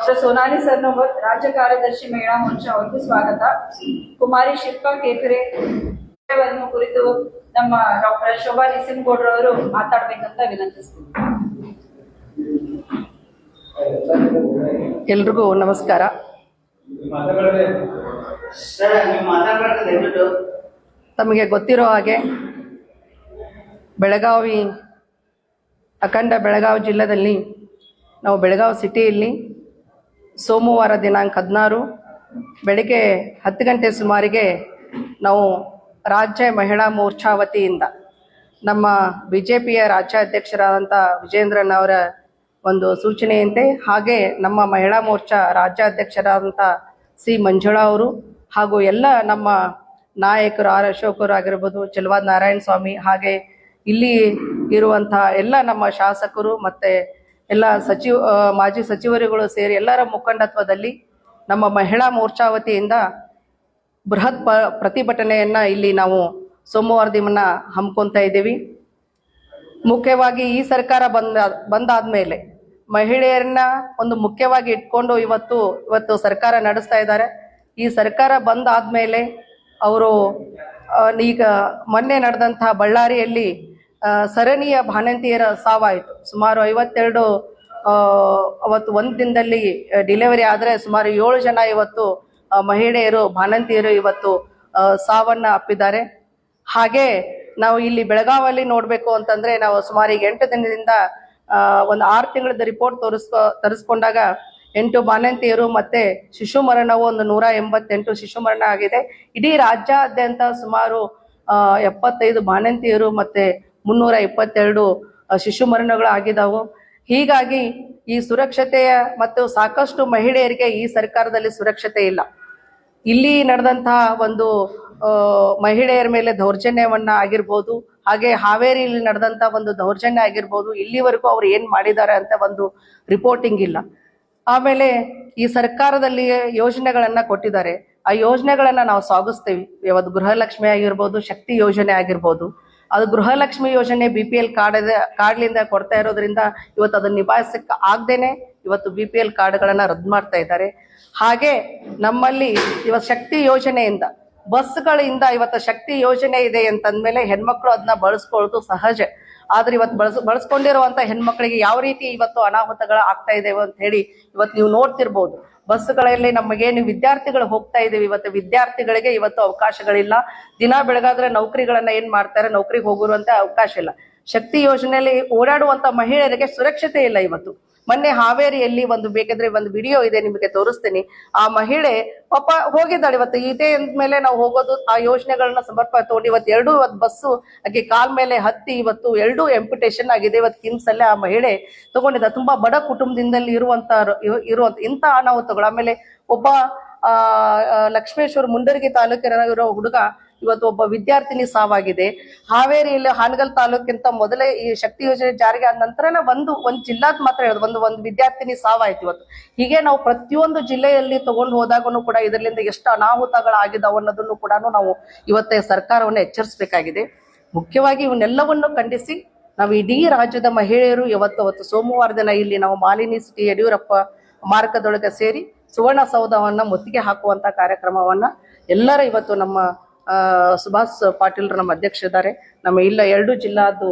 Doctor Sonali Sarnobat ರಾಜ್ಯ ಕಾರ್ಯದರ್ಶಿ ಮೇಳಾ ಹೊಂಚ ಅವರಿಗೂ ಸ್ವಾಗತ. ಕುಮಾರಿ ಶಿಲ್ಪಾ ಕೇಕರೆ ಕುರಿತು ನಮ್ಮ ಡಾಕ್ಟರ್ ಶೋಭಾ ನಿಸಿಂಗೌಡ್ರವರು ಮಾತಾಡ್ಬೇಕಂತ ವಿನಂತಿಸ್ತೀನಿ. ಎಲ್ರಿಗೂ ನಮಸ್ಕಾರ. ತಮಗೆ ಗೊತ್ತಿರೋ ಹಾಗೆ ಬೆಳಗಾವಿ ಅಖಂಡ ಬೆಳಗಾವಿ ಜಿಲ್ಲೆಯಲ್ಲಿ ನಾವು ಬೆಳಗಾವಿ ಸಿಟಿಯಲ್ಲಿ ಸೋಮವಾರ ದಿನಾಂಕ ಹದಿನಾರು, ಬೆಳಗ್ಗೆ ಹತ್ತು ಗಂಟೆ ಸುಮಾರಿಗೆ ನಾವು ರಾಜ್ಯ ಮಹಿಳಾ ಮೋರ್ಚಾ ವತಿಯಿಂದ ನಮ್ಮ ಬಿ ಜೆ ಪಿಯ ರಾಜ್ಯಾಧ್ಯಕ್ಷರಾದಂಥ ವಿಜೇಂದ್ರನ್ ಅವರ ಒಂದು ಸೂಚನೆಯಂತೆ ಹಾಗೆ ನಮ್ಮ ಮಹಿಳಾ ಮೋರ್ಚಾ ರಾಜ್ಯಾಧ್ಯಕ್ಷರಾದಂಥ ಸಿ ಮಂಜುಳಾ ಅವರು ಹಾಗೂ ಎಲ್ಲ ನಮ್ಮ ನಾಯಕರು ಆರ್ ಅಶೋಕರು ಆಗಿರ್ಬೋದು, ಚಲವಾದ ನಾರಾಯಣ ಸ್ವಾಮಿ ಹಾಗೆ ಇಲ್ಲಿ ಇರುವಂಥ ಎಲ್ಲ ನಮ್ಮ ಶಾಸಕರು ಮತ್ತೆ ಎಲ್ಲ ಸಚಿವ ಮಾಜಿ ಸಚಿವರುಗಳು ಸೇರಿ ಎಲ್ಲರ ಮುಖಂಡತ್ವದಲ್ಲಿ ನಮ್ಮ ಮಹಿಳಾ ಮೋರ್ಚಾ ವತಿಯಿಂದ ಬೃಹತ್ ಪ, ಪ್ರತಿಭಟನೆಯನ್ನ ಇಲ್ಲಿ ನಾವು ಸೋಮವಾರ ದಿನ ಹಮ್ಮಿಕೊಂತ ಇದ್ದೀವಿ. ಮುಖ್ಯವಾಗಿ ಈ ಸರ್ಕಾರ ಬಂದ, ಬಂದಾದ್ಮೇಲೆ ಮಹಿಳೆಯರನ್ನ ಒಂದು ಮುಖ್ಯವಾಗಿ ಇಟ್ಕೊಂಡು ಇವತ್ತು ಇವತ್ತು ಸರ್ಕಾರ ನಡೆಸ್ತಾ ಇದ್ದಾರೆ. ಈ ಸರ್ಕಾರ ಬಂದಾದ್ಮೇಲೆ ಅವರು ಈಗ ಮೊನ್ನೆ ನಡೆದಂತಹ ಬಳ್ಳಾರಿಯಲ್ಲಿ ಸರಣಿಯ ಬಾಣಂತಿಯರ ಸಾವಾಯಿತು. ಸುಮಾರು ಐವತ್ತೆರಡು ಅವತ್ತು ಒಂದು ದಿನದಲ್ಲಿ ಡಿಲಿವರಿ ಆದರೆ ಸುಮಾರು ಏಳು ಜನ ಇವತ್ತು ಮಹಿಳೆಯರು ಬಾಣಂತಿಯರು ಇವತ್ತು ಸಾವನ್ನ ಅಪ್ಪಿದ್ದಾರೆ. ಹಾಗೆ ನಾವು ಇಲ್ಲಿ ಬೆಳಗಾವಲ್ಲಿ ನೋಡಬೇಕು ಅಂತಂದ್ರೆ ನಾವು ಸುಮಾರು ಈಗ ಎಂಟು ದಿನದಿಂದ ಒಂದು ಆರು ತಿಂಗಳದ ರಿಪೋರ್ಟ್ ತೋರಿಸ್ಕೊ, ತರಿಸ್ಕೊಂಡಾಗ ಎಂಟು ಬಾಣಂತಿಯರು ಮತ್ತೆ ಶಿಶು ಮರಣವು ಒಂದು ನೂರ ಎಂಬತ್ತೆಂಟು ಶಿಶು ಮರಣ ಆಗಿದೆ. ಇಡೀ ರಾಜ್ಯಾದ್ಯಂತ ಸುಮಾರು ಎಪ್ಪತ್ತೈದು ಬಾಣಂತಿಯರು ಮತ್ತೆ ಮುನ್ನೂರ ಇಪ್ಪತ್ತೆರಡು ಶಿಶು ಮರಣಗಳು ಆಗಿದಾವು ಹೀಗಾಗಿ ಈ ಸುರಕ್ಷತೆಯ ಮತ್ತು ಸಾಕಷ್ಟು ಮಹಿಳೆಯರಿಗೆ ಈ ಸರ್ಕಾರದಲ್ಲಿ ಸುರಕ್ಷತೆ ಇಲ್ಲ. ಇಲ್ಲಿ ನಡೆದಂತಹ ಒಂದು ಮಹಿಳೆಯರ ಮೇಲೆ ದೌರ್ಜನ್ಯವನ್ನ ಆಗಿರ್ಬೋದು, ಹಾಗೆ ಹಾವೇರಿಯಲ್ಲಿ ನಡೆದಂತ ಒಂದು ದೌರ್ಜನ್ಯ ಆಗಿರ್ಬೋದು, ಇಲ್ಲಿವರೆಗೂ ಅವ್ರು ಏನ್ ಮಾಡಿದ್ದಾರೆ ಅಂತ ಒಂದು ರಿಪೋರ್ಟಿಂಗ್ ಇಲ್ಲ. ಆಮೇಲೆ ಈ ಸರ್ಕಾರದಲ್ಲಿ ಯೋಜನೆಗಳನ್ನ ಕೊಟ್ಟಿದ್ದಾರೆ. ಆ ಯೋಜನೆಗಳನ್ನ ನಾವು ಸ್ವಾಗತಿಸ್ತೀವಿ ಇವತ್ತು ಗೃಹಲಕ್ಷ್ಮಿ ಆಗಿರ್ಬೋದು, ಶಕ್ತಿ ಯೋಜನೆ ಆಗಿರ್ಬೋದು ಅದು ಗೃಹಲಕ್ಷ್ಮಿ ಯೋಜನೆ ಬಿ ಪಿ ಎಲ್ ಕಾರ್ಡ್ ಕಾರ್ಡ್ಲಿಂದ ಕೊಡ್ತಾ ಇರೋದ್ರಿಂದ ಇವತ್ತು ಅದನ್ನು ನಿಭಾಯಿಸಕ್ಕೆ ಆಗ್ದೇನೆ ಇವತ್ತು ಬಿ ಪಿ ಎಲ್ ಕಾರ್ಡ್ಗಳನ್ನು ರದ್ದು ಮಾಡ್ತಾ ಇದ್ದಾರೆ. ಹಾಗೆ ನಮ್ಮಲ್ಲಿ ಇವತ್ತು ಶಕ್ತಿ ಯೋಜನೆಯಿಂದ, ಬಸ್ಗಳಿಂದ ಇವತ್ತು ಶಕ್ತಿ ಯೋಜನೆ ಇದೆ ಅಂತಂದ್ಮೇಲೆ ಹೆಣ್ಮಕ್ಳು ಅದನ್ನ ಬಳಸ್ಕೊಳ್ಳೋದು ಸಹಜ. ಆದ್ರೆ ಇವತ್ತು ಬಳಸ್, ಬಳಸ್ಕೊಂಡಿರುವಂತ ಹೆಣ್ಮಕ್ಳಿಗೆ ಯಾವ ರೀತಿ ಇವತ್ತು ಅನಾಹುತಗಳು ಆಗ್ತಾ ಇದ್ದೇವೆ ಅಂತ ಹೇಳಿ ಇವತ್ತು ನೀವು ನೋಡ್ತಿರ್ಬೋದು. ಬಸ್ಗಳಲ್ಲಿ ನೀವು ವಿದ್ಯಾರ್ಥಿಗಳು ಹೋಗ್ತಾ ಇದ್ದೀವಿ ಇವತ್ತು ವಿದ್ಯಾರ್ಥಿಗಳಿಗೆ ಇವತ್ತು ಅವಕಾಶಗಳಿಲ್ಲ. ದಿನ ಬೆಳಗಾದ್ರೆ ನೌಕರಿಗಳನ್ನ ಏನ್ ಮಾಡ್ತಾರೆ, ನೌಕರಿಗೆ ಹೋಗಿರುವಂತ ಅವಕಾಶ ಇಲ್ಲ. ಶಕ್ತಿ ಯೋಜನೆಯಲ್ಲಿ ಓಡಾಡುವಂತ ಮಹಿಳೆಯರಿಗೆ ಸುರಕ್ಷತೆ ಇಲ್ಲ ಇವತ್ತು. ಮೊನ್ನೆ ಹಾವೇರಿಯಲ್ಲಿ ಒಂದು, ಬೇಕಾದ್ರೆ ಒಂದು ವಿಡಿಯೋ ಇದೆ ನಿಮಗೆ ತೋರಿಸ್ತೀನಿ. ಆ ಮಹಿಳೆ ಪಾಪ ಹೋಗಿದ್ದಾಳೆ ಇವತ್ತು. ಇದೇ ಮೇಲೆ ನಾವು ಹೋಗೋದು ಆ ಯೋಜನೆಗಳನ್ನ ಸಮರ್ಪ ತಗೊಂಡು ಇವತ್ತು ಎರಡು ಇವತ್ತು ಬಸ್ಸು ಆಕೆ ಕಾಲ್ ಮೇಲೆ ಹತ್ತಿ ಇವತ್ತು ಎರಡು ಎಂಪಿಟೇಷನ್ ಆಗಿದೆ. ಇವತ್ತು ಕಿಮ್ಸ್ ಅಲ್ಲೇ ಆ ಮಹಿಳೆ ತಗೊಂಡಿದ್ದ. ತುಂಬಾ ಬಡ ಕುಟುಂಬದಿಂದಲೇ ಇರುವಂತ ಇರುವಂತ ಇಂಥ ಅನಾಹುತಗಳು ಆಮೇಲೆ ಒಬ್ಬ ಆ, ಲಕ್ಷ್ಮೇಶ್ವರ ಮುಂಡರಗಿ ತಾಲೂಕಿನ ಇರೋ ಹುಡುಗ ಇವತ್ತು ಒಬ್ಬ ವಿದ್ಯಾರ್ಥಿನಿ ಸಾವಾಗಿದೆ. ಹಾವೇರಿಯಲ್ಲಿ ಹಾನಗಲ್ ತಾಲೂಕಿಂತ ಮೊದಲೇ ಈ ಶಕ್ತಿ ಯೋಜನೆ ಜಾರಿಗೆ ಆದ ನಂತರನೇ ಒಂದು ಒಂದು ಜಿಲ್ಲಾದ್ ಮಾತ್ರ ಹೇಳೋದು, ಒಂದು ಒಂದು ವಿದ್ಯಾರ್ಥಿನಿ ಸಾವಾಯ್ತು ಇವತ್ತು. ಹೀಗೆ ನಾವು ಪ್ರತಿಯೊಂದು ಜಿಲ್ಲೆಯಲ್ಲಿ ತಗೊಂಡು ಹೋದಾಗೂ ಕೂಡ ಇದರಿಂದ ಎಷ್ಟು ಅನಾಹುತಗಳಾಗಿದ್ದಾವೆ ಅನ್ನೋದನ್ನು ಕೂಡ ನಾವು ಇವತ್ತೇ ಸರ್ಕಾರವನ್ನು ಎಚ್ಚರಿಸಬೇಕಾಗಿದೆ. ಮುಖ್ಯವಾಗಿ ಇವನ್ನೆಲ್ಲವನ್ನು ಖಂಡಿಸಿ ನಾವು ಇಡೀ ರಾಜ್ಯದ ಮಹಿಳೆಯರು ಇವತ್ತು, ಅವತ್ತು ಸೋಮವಾರ ದಿನ ಇಲ್ಲಿ ನಾವು ಮಾಲಿನಿ ಸಿಟಿ ಯಡಿಯೂರಪ್ಪ ಮಾರ್ಗದೊಳಗೆ ಸೇರಿ ಸುವರ್ಣಸೌಧವನ್ನ ಮುತ್ತಿಗೆ ಹಾಕುವಂತ ಕಾರ್ಯಕ್ರಮವನ್ನ ಎಲ್ಲರ ಇವತ್ತು ನಮ್ಮ ಸುಭಾಷ್ ಪಾಟೀಲ್ರು ನಮ್ಮ ಅಧ್ಯಕ್ಷ ಇದ್ದಾರೆ. ನಮ್ಮ ಇಲ್ಲ ಎರಡು ಜಿಲ್ಲಾದು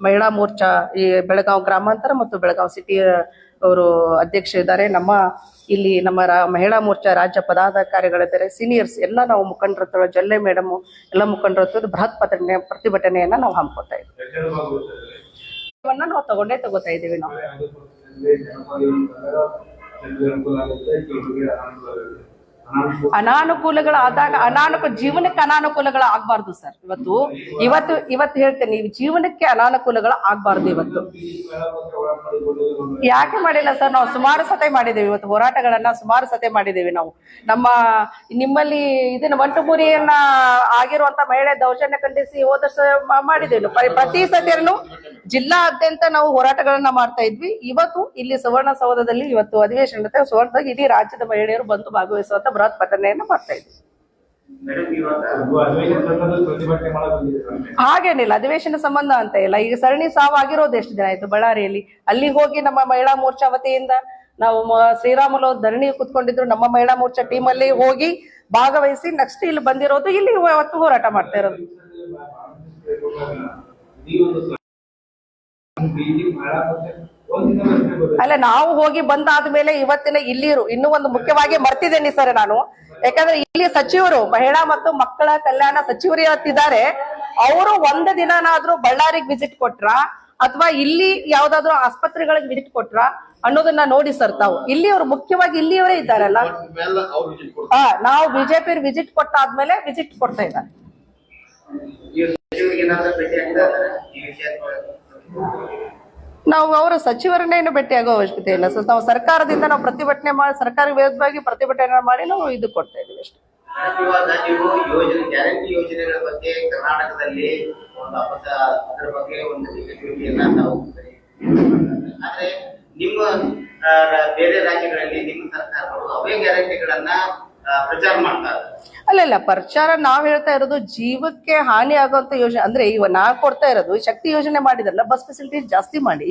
ಮಹಿಳಾ ಮೋರ್ಚಾ ಈ ಬೆಳಗಾವಿ ಗ್ರಾಮಾಂತರ ಮತ್ತು ಬೆಳಗಾವಿ ಸಿಟಿ ಅವರು ಅಧ್ಯಕ್ಷ ಇದ್ದಾರೆ. ನಮ್ಮ ಇಲ್ಲಿ ನಮ್ಮ ಮಹಿಳಾ ಮೋರ್ಚಾ ರಾಜ್ಯ ಪದಾಧಿಕಾರಿಗಳಿದ್ದಾರೆ ಸೀನಿಯರ್ಸ್ ಎಲ್ಲ ನಾವು ಮುಖಂಡರ ಜಲ್ಲೆ ಮೇಡಮ್ ಎಲ್ಲ ಮುಖಂಡರ ಬೃಹತ್ ಪ್ರತಿಭಟನೆ, ಪ್ರತಿಭಟನೆಯನ್ನ ನಾವು ಹಮ್ಮಿಕೊತಾ ಇದ್ದೀವಿ. ನಾವು ತಗೊಂಡೇ ತಗೋತಾ ಇದ್ದೀವಿ ನಾವು. ಅನಾನುಕೂಲಗಳಾದಾಗ ಅನಾನುಕೂಲ ಜೀವನಕ್ಕೆ ಅನಾನುಕೂಲಗಳು ಆಗ್ಬಾರ್ದು ಸರ್. ಇವತ್ತು ಇವತ್ತು ಇವತ್ತು ಹೇಳ್ತೇನೆ, ನೀವು ಜೀವನಕ್ಕೆ ಅನಾನುಕೂಲಗಳು ಆಗ್ಬಾರ್ದು ಇವತ್ತು. ಯಾಕೆ ಮಾಡಿಲ್ಲ ಸರ್? ನಾವು ಸುಮಾರು ಸತೆ ಮಾಡಿದ್ದೇವೆ. ಇವತ್ತು ಹೋರಾಟಗಳನ್ನ ಸುಮಾರು ಸತೆ ಮಾಡಿದ್ದೇವೆ ನಾವು. ನಮ್ಮ, ನಿಮ್ಮಲ್ಲಿ ಇದನ್ನ ಒಂಟುಮುರಿಯನ್ನ ಆಗಿರುವಂತ ಮಹಿಳೆ ದೌರ್ಜನ್ಯ ಖಂಡಿಸಿ ಹೋದ ಮಾಡಿದ್ದೇವೆ. ಪ್ರತಿ ಸತಿಯನ್ನು ಜಿಲ್ಲಾದ್ಯಂತ ನಾವು ಹೋರಾಟಗಳನ್ನ ಮಾಡ್ತಾ ಇದ್ವಿ. ಇವತ್ತು ಇಲ್ಲಿ ಸುವರ್ಣಸೌಧದಲ್ಲಿ ಇವತ್ತು ಅಧಿವೇಶನ. ಸುವರ್ಣದಾಗ ಇಡೀ ರಾಜ್ಯದ ಮಹಿಳೆಯರು ಬಂದು ಭಾಗವಹಿಸುವಂತ ಬೃಹತ್ ಪಠಣೆಯನ್ನ ಮಾಡ್ತಾ ಮಾಡಕ್ ಹಾಗೇನಿಲ್ಲ ಅಧಿವೇಶನ ಸಂಬಂಧ ಅಂತ ಇಲ್ಲ. ಈಗ ಸರಣಿ ಸಾವಾಗಿರೋದು ಎಷ್ಟು ದಿನ ಆಯ್ತು ಬಳ್ಳಾರಿಯಲ್ಲಿ? ಅಲ್ಲಿ ಹೋಗಿ ನಮ್ಮ ಮಹಿಳಾ ಮೋರ್ಚಾ ವತಿಯಿಂದ ನಾವು ಶ್ರೀರಾಮುಲು ಧರಣಿ ಕುತ್ಕೊಂಡಿದ್ರು. ನಮ್ಮ ಮಹಿಳಾ ಮೋರ್ಚಾ ಅಲ್ಲಿ ಹೋಗಿ ಭಾಗವಹಿಸಿ ನೆಕ್ಸ್ಟ್ ಇಲ್ಲಿ ಬಂದಿರೋದು. ಇಲ್ಲಿ ಅವತ್ತು ಹೋರಾಟ ಮಾಡ್ತಾ ಇರೋದು. ಪ್ರೀತಿ ಅಲ್ಲ, ನಾವು ಹೋಗಿ ಬಂದಾದ್ಮೇಲೆ ಇವತ್ತಿನ ಇಲ್ಲಿರು. ಇನ್ನೂ ಒಂದು ಮುಖ್ಯವಾಗಿ ಮರ್ತಿದ್ದೇನೆ ಸರ್ ನಾನು. ಯಾಕಂದ್ರೆ ಇಲ್ಲಿ ಸಚಿವರು, ಮಹಿಳಾ ಮತ್ತು ಮಕ್ಕಳ ಕಲ್ಯಾಣ ಸಚಿವರು ಇವತ್ತಿದ್ದಾರೆ ಅವರು ಒಂದು ದಿನನಾದ್ರೂ ಬಳ್ಳಾರಿಗೆ ವಿಸಿಟ್ ಕೊಟ್ರ? ಅಥವಾ ಇಲ್ಲಿ ಯಾವ್ದಾದ್ರು ಆಸ್ಪತ್ರೆಗಳಿಗೆ ವಿಸಿಟ್ ಕೊಟ್ರ? ಅನ್ನೋದನ್ನ ನೋಡಿ ಸರ್ ತಾವು. ಇಲ್ಲಿ ಅವರು ಮುಖ್ಯವಾಗಿ ಇಲ್ಲಿಯವರೇ ಇದ್ದಾರಲ್ಲ? ಹಾ ನಾವು ಬಿಜೆಪಿ ವಿಸಿಟ್ ಕೊಟ್ಟಾದ್ಮೇಲೆ ವಿಸಿಟ್ ಕೊಡ್ತಾ ಇದ್ದಾರೆ. ನೀವು ಅವರ ಸಚಿವರನ್ನೇನು ಭೇಟಿಯಾಗೋ ಅವಶ್ಯಕತೆ ಇಲ್ಲ. ಸರ್ ನಾವು ಸರ್ಕಾರದಿಂದ ನಾವು ಪ್ರತಿಭಟನೆ ಮಾಡಿ, ಸರ್ಕಾರ ವಿರುದ್ಧವಾಗಿ ಪ್ರತಿಭಟನೆ ಮಾಡಿ ನಾವು ಇದು ಕೊಡ್ತಾ ಇದೀವಿ ಅಷ್ಟೇ. ನೀವು ಯೋಜನೆ, ಗ್ಯಾರಂಟಿ ಯೋಜನೆಗಳ ಬಗ್ಗೆ ಕರ್ನಾಟಕದಲ್ಲಿ ಒಂದು ಅಪತ, ಅದರ ಬಗ್ಗೆ ಒಂದು ಟಿಕೆಟ್ಗಳನ್ನ ನಾವು ಆದ್ರೆ ನಿಮ್ಮ ಬೇರೆ ರಾಜ್ಯಗಳಲ್ಲಿ ನಿಮ್ಮ ಸರ್ಕಾರಗಳು ಅವೇ ಗ್ಯಾರಂಟಿಗಳನ್ನ ಪ್ರಚಾರ ಮಾಡ್ತಾರೆ ಅಲ್ಲ ಪ್ರಚಾರ ನಾವ್ ಹೇಳ್ತಾ ಇರೋದು ಜೀವಕ್ಕೆ ಹಾನಿ ಆಗುವಂತ ಯೋಜನೆ ಅಂದ್ರೆ ಇವ ನಾವ್ ಕೊಡ್ತಾ ಇರೋದು ಶಕ್ತಿ ಯೋಜನೆ ಮಾಡಿದ್ರಲ್ಲ ಬಸ್ ಫೆಸಿಲಿಟಿ ಜಾಸ್ತಿ ಮಾಡಿ.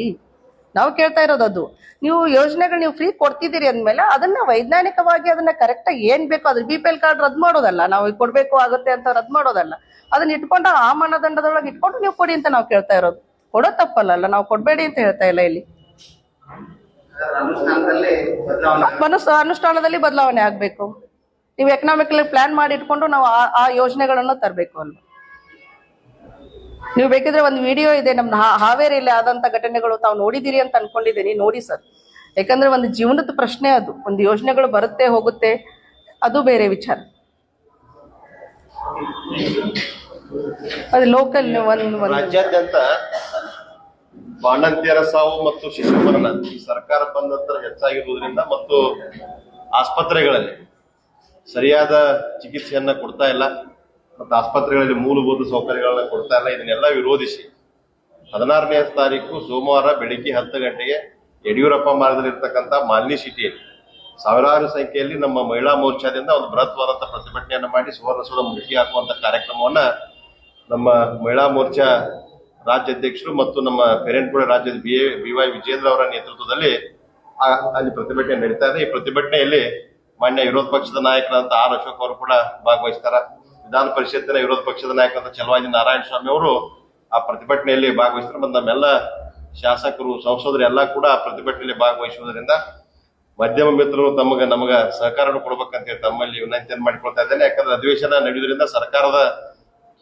ನಾವು ಕೇಳ್ತಾ ಇರೋದು ಅದು. ನೀವು ಯೋಜನೆಗಳು ನೀವು ಫ್ರೀ ಕೊಡ್ತಿದ್ದೀರಿ ಅಂದ್ಮೇಲೆ ಅದನ್ನ ವೈಜ್ಞಾನಿಕವಾಗಿ ಅದನ್ನ ಕರೆಕ್ಟ್ ಆಗಿ ಏನ್ ಬೇಕೋ ಅದ್ರ ಬಿ ಪಿ ಎಲ್ ಕಾರ್ಡ್ ರದ್ದು ಮಾಡೋದಲ್ಲ. ನಾವು ಕೊಡ್ಬೇಕು ಆಗುತ್ತೆ ಅಂತ ರದ್ದು ಮಾಡೋದಲ್ಲ. ಅದನ್ನ ಇಟ್ಕೊಂಡು ಆ ಮಾನದಂಡದೊಳಗೆ ಇಟ್ಕೊಂಡು ನೀವು ಕೊಡಿ ಅಂತ ನಾವು ಕೇಳ್ತಾ ಇರೋದು. ಕೊಡೋ ತಪ್ಪಲ್ಲ ನಾವು ಕೊಡ್ಬೇಡಿ ಅಂತ ಹೇಳ್ತಾ ಇಲ್ಲ ಇಲ್ಲಿ. ಮನಸ್ಸು ಅನುಷ್ಠಾನದಲ್ಲಿ ಬದಲಾವಣೆ ಆಗ್ಬೇಕು. ನೀವು ಎಕನಾಮಿಕಲಿ ಪ್ಲಾನ್ ಮಾಡಿ ಇಟ್ಕೊಂಡು ನಾವು ಆ- ಯೋಜನೆಗಳನ್ನು ತರಬೇಕು ಅಲ್ವಾ? ನೀವು ಬೇಕಿದ್ರೆ ಒಂದು ವಿಡಿಯೋ ಇದೆ ನಮ್ಮ ಹಾವೇರಿಯಲ್ಲಿ ಆದಂತ ಘಟನೆಗಳು ತಾವು ನೋಡಿದಿರಿ ಅಂತ ಅನ್ಕೊಂಡಿದ್ದೀನಿ. ನೋಡಿ ಸರ್. ಯಾಕಂದ್ರೆ ಒಂದು ಜೀವನದ ಪ್ರಶ್ನೆ ಅದು. ಒಂದು ಯೋಜನೆಗಳು ಬರುತ್ತೆ, ಹೋಗುತ್ತೆ, ಅದು ಬೇರೆ ವಿಚಾರ. ಅದು ಲೋಕಲ್ ರಾಜ್ಯಾದ್ಯಂತ ಬಾಣಂತಿಯರ ಸಾವು ಮತ್ತು ಶಿಶು ಮರಣ ಸರ್ಕಾರ ಬಂದ ನಂತರ ಹೆಚ್ಚಾಗಿರುವುದರಿಂದ ಮತ್ತು ಆಸ್ಪತ್ರೆಗಳಲ್ಲಿ ಸರಿಯಾದ ಚಿಕಿತ್ಸೆಯನ್ನ ಕೊಡ್ತಾ ಇಲ್ಲ. ಮತ್ತು ಆಸ್ಪತ್ರೆಗಳಲ್ಲಿ ಮೂಲಭೂತ ಸೌಕರ್ಯಗಳನ್ನ ಕೊಡ್ತಾ ಇಲ್ಲ. ಇದನ್ನೆಲ್ಲ ವಿರೋಧಿಸಿ ಹದಿನಾರನೇ ತಾರೀಕು ಸೋಮವಾರ ಬೆಳಿಗ್ಗೆ ಹತ್ತು ಗಂಟೆಗೆ ಯಡಿಯೂರಪ್ಪ ಮಾರ್ಗದಲ್ಲಿರ್ತಕ್ಕಂಥ ಮಾಲಿನಿ ಸಿಟಿಯಲ್ಲಿ ಸಾವಿರಾರು ಸಂಖ್ಯೆಯಲ್ಲಿ ನಮ್ಮ ಮಹಿಳಾ ಮೋರ್ಚಾದಿಂದ ಒಂದು ಬೃಹತ್ವಾದಂತಹ ಪ್ರತಿಭಟನೆಯನ್ನು ಮಾಡಿ ಸುವರ್ಣಸೌಧ ಮುಗಿ ಹಾಕುವಂತ ಕಾರ್ಯಕ್ರಮವನ್ನ ನಮ್ಮ ಮಹಿಳಾ ಮೋರ್ಚಾ ರಾಜ್ಯಾಧ್ಯಕ್ಷರು ಮತ್ತು ನಮ್ಮ ಪೇರೆಂಟ್ಗಳ ರಾಜ್ಯದ B A, B Y Vijendra ಅವರ ನೇತೃತ್ವದಲ್ಲಿ ಅಲ್ಲಿ ಪ್ರತಿಭಟನೆ ನಡೀತಾ ಇದೆ. ಈ ಪ್ರತಿಭಟನೆಯಲ್ಲಿ ಮಾನ್ಯ ವಿರೋಧ ಪಕ್ಷದ ನಾಯಕರಾದಂತ ಆರ್ ಅಶೋಕ್ ಅವರು ಕೂಡ ಭಾಗವಹಿಸ್ತಾರ. ವಿಧಾನ ಪರಿಷತ್ತಿನ ವಿರೋಧ ಪಕ್ಷದ ನಾಯಕರಾದ ಚಲವಾದಿ ನಾರಾಯಣ ಸ್ವಾಮಿ ಅವರು ಆ ಪ್ರತಿಭಟನೆಯಲ್ಲಿ ಭಾಗವಹಿಸ್ತಾರೆ. ಮತ್ತು ನಮ್ಮೆಲ್ಲ ಶಾಸಕರು, ಸಂಸದರು ಎಲ್ಲ ಕೂಡ ಆ ಪ್ರತಿಭಟನೆಯಲ್ಲಿ ಭಾಗವಹಿಸುವುದರಿಂದ ಮಧ್ಯಮ ಮಿತ್ರರು ತಮಗೆ ನಮಗ ಸಹಕಾರ ಕೊಡ್ಬೇಕಂತ ಹೇಳಿ ತಮ್ಮಲ್ಲಿ ವಿನಂತಿಯನ್ನು ಮಾಡಿಕೊಳ್ತಾ ಇದ್ದೇನೆ. ಯಾಕಂದ್ರೆ ಅಧಿವೇಶನ ನಡೆಯುವುದರಿಂದ ಸರ್ಕಾರದ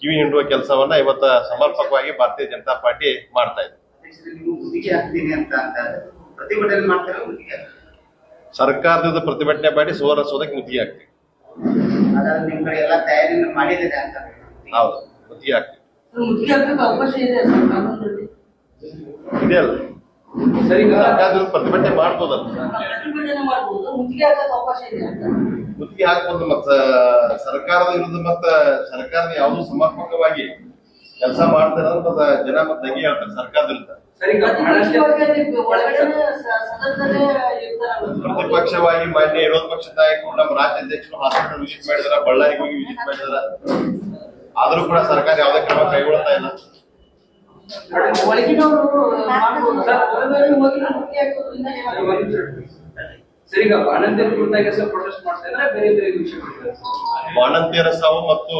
ಕಿವಿ ಹಿಂಡುವ ಕೆಲಸವನ್ನ ಇವತ್ತ ಸಮರ್ಪಕವಾಗಿ ಭಾರತೀಯ ಜನತಾ ಪಾರ್ಟಿ ಮಾಡ್ತಾ ಇದೆ. ಸರ್ಕಾರದಿಂದ ಪ್ರತಿಭಟನೆ ಮಾಡಿ ಸುವರ್ಣಸೌಧಕ್ಕೆ ಮುತ್ತಿಗೆ ಹಾಕ್ತೀವಿ. ಹಾಗಾದ್ರೆ ನಿಮ್ ಕಡೆ ಎಲ್ಲ ತಯಾರಿಯನ್ನು ಮಾಡಿದ್ದೀರಿ ಅಂತ ಹೌದು ಮುತ್ತಿಗೆ ಹಾಕ್ತೀವಿ. ಇದೆ ಅಲ್ಲ ಸರ್ಕಾರದಿಂದ ಪ್ರತಿಭಟನೆ ಮಾಡ್ಬೋದಲ್ಲ ಮುತ್ತಿಗೆ ಹಾಕ್ಬೋದು ಮತ್ತ ಸರ್ಕಾರದ ವಿರುದ್ಧ ಮತ್ತ ಸರ್ಕಾರದ ಯಾವುದು ಸಮರ್ಪಕವಾಗಿ ಕೆಲಸ ಮಾಡ್ತಾರೆ ಅಂತ ಮತ್ತ ಜನ ಮತ್ತೆ ದಗಿ ಹೇಳ್ತಾರೆ ಸರ್ಕಾರದ ವಿರುದ್ಧ. ಪ್ರತಿಪಕ್ಷವಾಗಿ ಮಾನ್ಯ ವಿರೋಧ ಪಕ್ಷ ನಾಯಕರು ನಮ್ಮ ರಾಜ್ಯಾಧ್ಯಕ್ಷರು ಹಾಸ್ಪಿಟಲ್ ವಿಸಿಟ್ ಮಾಡಿದಾರ ಬಳ್ಳಾರಿಗೆ ಹೋಗಿ ವಿಸಿಟ್ ಮಾಡಿದಾರ. ಆದ್ರೂ ಕೂಡ ಸರ್ಕಾರ ಯಾವುದೇ ಕ್ರಮ ಕೈಗೊಳ್ತಾ ಇಲ್ಲ. ಬಾಣಂತಿಯರ ಸಾವು ಮತ್ತು